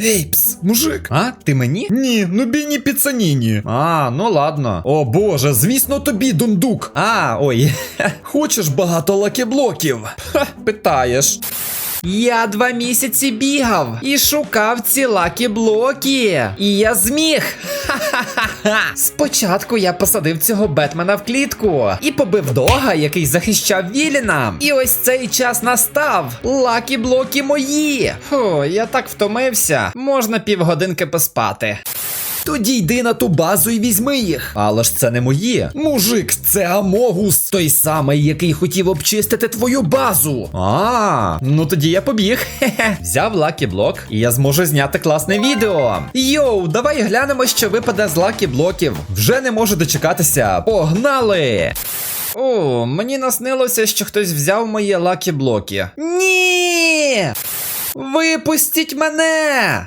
Ей, пс, мужик. А, ти мені? Ні, ну біні піцаніні. А, ну ладно. О боже, звісно тобі, дундук. А, ой. Хочеш багато лакеблоків? Ха, питаєш. Я два місяці бігав і шукав ці лакі блоки. І я зміг. Спочатку я посадив цього Бетмена в клітку і побив дога, який захищав Віліна. І ось цей час настав. Лакі блоки мої. Фу, я так втомився. Можна півгодинки поспати. Тоді йди на ту базу і візьми їх. Але ж це не мої. Мужик, це Амогус, той самий, який хотів обчистити твою базу. А, ну тоді я побіг. Хе-хе. Взяв лакі блок, і я зможу зняти класне відео. Йоу, давай глянемо, що випаде з лакі блоків. Вже не можу дочекатися. Погнали! О, мені наснилося, що хтось взяв мої лакі блоки. Ні! Випустіть мене!